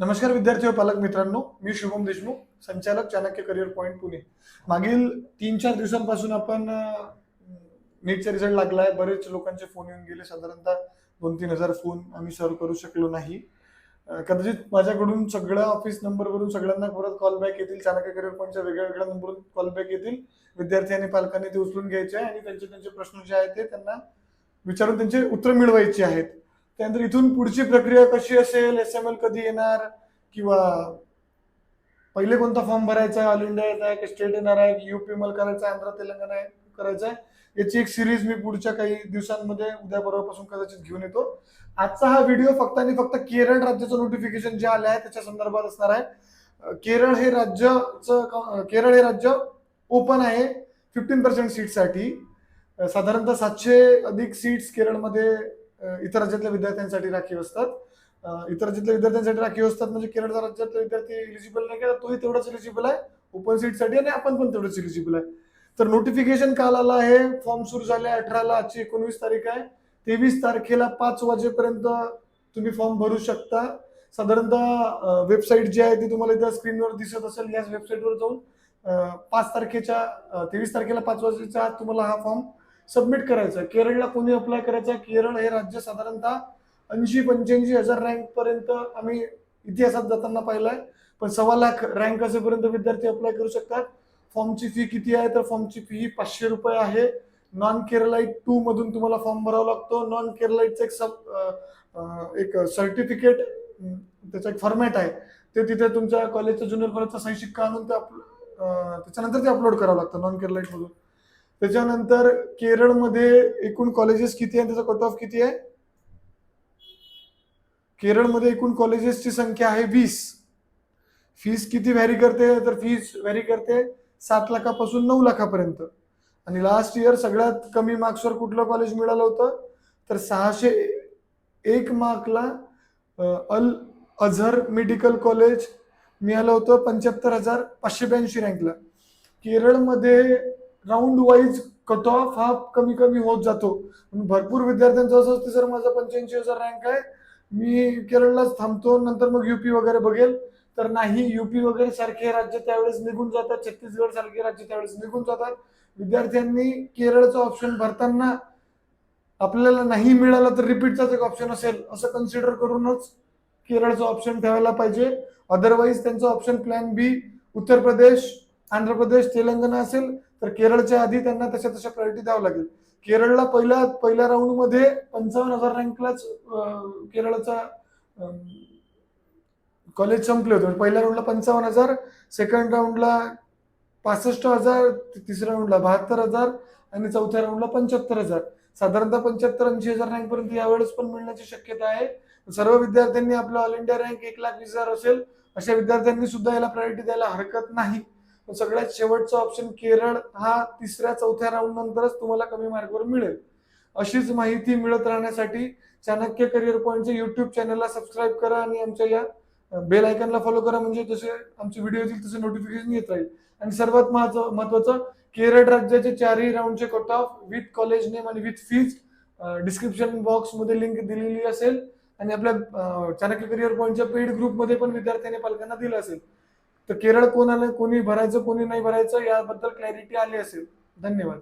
नमस्कार विद्यार्थी व पालक मित्रांनो मी शुभम देशमुख संचालक चाणक्य करिअर पॉईंट पुणे. मागील तीन चार दिवसांपासून आपण नीटचा रिझल्ट आहे बरेच लोकांचे फोन येऊन गेले. साधारणतः दोन तीन हजार फोन आम्ही सर्व करू शकलो नाही. कदाचित माझ्याकडून सगळ्या ऑफिस नंबरवरून सगळ्यांना परत कॉल बॅक येतील. चाणक्य करिअर पॉईंटच्या वेगळ्या वेगळ्या नंबरवरून कॉल बॅक येतील. विद्यार्थी आणि पालकांनी ते उचलून घ्यायचे आहे आणि त्यांचे त्यांचे प्रश्न जे आहेत ते त्यांना विचारून त्यांचे उत्तर मिळवायची आहेत. त्यानंतर इथून पुढची प्रक्रिया कशी असेल? एस एम एल कधी येणार? किंवा पहिले कोणता फॉर्म भरायचा? आहे ऑल इंडिया येत आहे की स्टेट येणार आहे? की युपी मल करायचा आहे? आंध्र तेलंगणा करायचं करायचा आहे? याची एक सिरीज मी पुढच्या काही दिवसांमध्ये उद्या परवापासून कदाचित घेऊन येतो. आजचा हा व्हिडिओ फक्त आणि फक्त केरळ राज्याचं नोटिफिकेशन जे आलं आहे त्याच्या संदर्भात असणार आहे. केरळ हे राज्याचं केरळ हे राज्य ओपन आहे फिफ्टीन पर्सेंट सीटसाठी साधारणतः सातशे अधिक सीट्स केरळमध्ये इतर राज्यातल्या विद्यार्थ्यांसाठी राखीव असतात. इतर राज्यातल्या विद्यार्थ्यांसाठी राखीव असतात म्हणजे केरळचा राज्यातला विद्यार्थी एलिजिबल नाही का तोही तेवढाच एलिजिबल आहे. ओपन सीटसाठी आणि आपण पण तेवढंच एलिजिबल आहे. तर नोटिफिकेशन काल आलं आहे फॉर्म सुरू झाले अठराला आजची एकोणवीस तारीख आहे. तेवीस तारखेला पाच वाजेपर्यंत तुम्ही फॉर्म भरू शकता. साधारणतः वेबसाईट जी आहे ती तुम्हाला इथं स्क्रीनवर दिसत असेल याच वेबसाईटवर जाऊन पाच तारखेच्या तेवीस तारखेला पाच वाजेच्या आत तुम्हाला हा फॉर्म सबमिट करायचं. आहे केरळला कोणी अप्लाय करायचं? आहे? केरळ हे राज्य साधारणतः ऐंशी पंच्याऐंशी हजार रँक पर्यंत आम्ही इतिहासात जाताना पाहिलंय. पण सव्वा लाख रँक असेपर्यंत विद्यार्थी अप्लाय करू शकतात. फॉर्मची फी किती आहे? तर फॉर्मची फी ही पाचशे रुपये आहे. नॉन केरलाईट टू मधून तुम्हाला फॉर्म भरावा लागतो. नॉन केरलाईटचं एक सब एक सर्टिफिकेट त्याचा एक फॉर्मॅट आहे. ते तिथे तुमच्या कॉलेजचं ज्युनियर कॉलेजचा सही शिक्का आणून ते त्याच्यानंतर ते अपलोड करावं लागतं. नॉन केरलाईटमधून त्याच्यानंतर केरळमध्ये एकूण कॉलेजेस किती आहे त्याचा कट ऑफ किती आहे? केरळमध्ये एकूण कॉलेजेसची संख्या आहे वीस. फीस किती व्हॅरी करते? तर फीस व्हॅरी करते सात लाखापासून नऊ लाखापर्यंत. आणि लास्ट इयर सगळ्यात कमी मार्क्सवर कुठलं कॉलेज मिळालं होतं? तर सहाशे एक मार्कला अल अझहर मेडिकल कॉलेज मिळालं होतं पंच्याहत्तर हजार पाचशे ब्याऐंशी रँकला. केरळमध्ये राऊंड वाईज कट ऑफ हा कमी कमी होत जातो. भरपूर विद्यार्थ्यांचं असं असतं सर माझा पंच्याऐंशी हजार रँक आहे. मी केरळलाच थांबतो नंतर मग युपी वगैरे बघेल. तर नाही युपी वगैरे सारखे राज्य त्यावेळेस निघून जातात छत्तीसगड सारखे राज्य त्यावेळेस निघून जातात. विद्यार्थ्यांनी केरळचा ऑप्शन भरताना आपल्याला नाही मिळालं तर रिपीटचाच एक ऑप्शन असेल असं कन्सिडर करूनच केरळचं ऑप्शन ठेवायला पाहिजे. अदरवाईज त्यांचं ऑप्शन प्लॅन बी उत्तर प्रदेश आंध्र प्रदेश तेलंगणा असेल. तर केरळच्या आधी त्यांना तशा तशा प्रायोरिटी द्यावं लागेल. केरळला पहिल्या पहिल्या राऊंडमध्ये पंचावन्न हजार रँकलाच केरळचा कॉलेज संपले होते. म्हणजे पहिल्या राऊंडला पंचावन्न हजार सेकंड राऊंडला पासष्ट हजार तिसऱ्या राऊंडला बहात्तर हजार आणि चौथ्या राऊंडला पंच्याहत्तर हजार. साधारणतः पंच्याहत्तर ऐंशी हजार रँक पर्यंत यावेळेस पण मिळण्याची शक्यता आहे. सर्व विद्यार्थ्यांनी आपला ऑल इंडिया रँक एक लाख वीस हजार असेल अशा विद्यार्थ्यांनी सुद्धा याला प्रायोरिटी द्यायला हरकत नाही. सगळ्यात शेवटचा ऑप्शन केरळ हा तिसऱ्या चौथ्या राऊंड नंतरच तुम्हाला कमी मार्कवर मिळेल. अशीच माहिती मिळत राहण्यासाठी चाणक्य करिअर पॉईंटच्या युट्यूब चॅनलला सबस्क्राईब करा आणि आमच्या या बेल आयकनला फॉलो करा म्हणजे जसे आमचे व्हिडिओ येतील तसे नोटिफिकेशन येत राहील. आणि सर्वात महत्व- महत्वाचं केरळ राज्याचे चारही राऊंडचे cut off with college name आणि विथ फीज डिस्क्रिप्शन बॉक्समध्ये लिंक दिलेली असेल. आणि आपल्या चाणक्य करिअर पॉईंटच्या पेड ग्रुपमध्ये पण विद्यार्थ्यांनी पालकांना दिलं असेल. तर केरळ कोणाला कोणी भरायचं कोणी नाही भरायचं याबद्दल क्लॅरिटी आली असेल. धन्यवाद.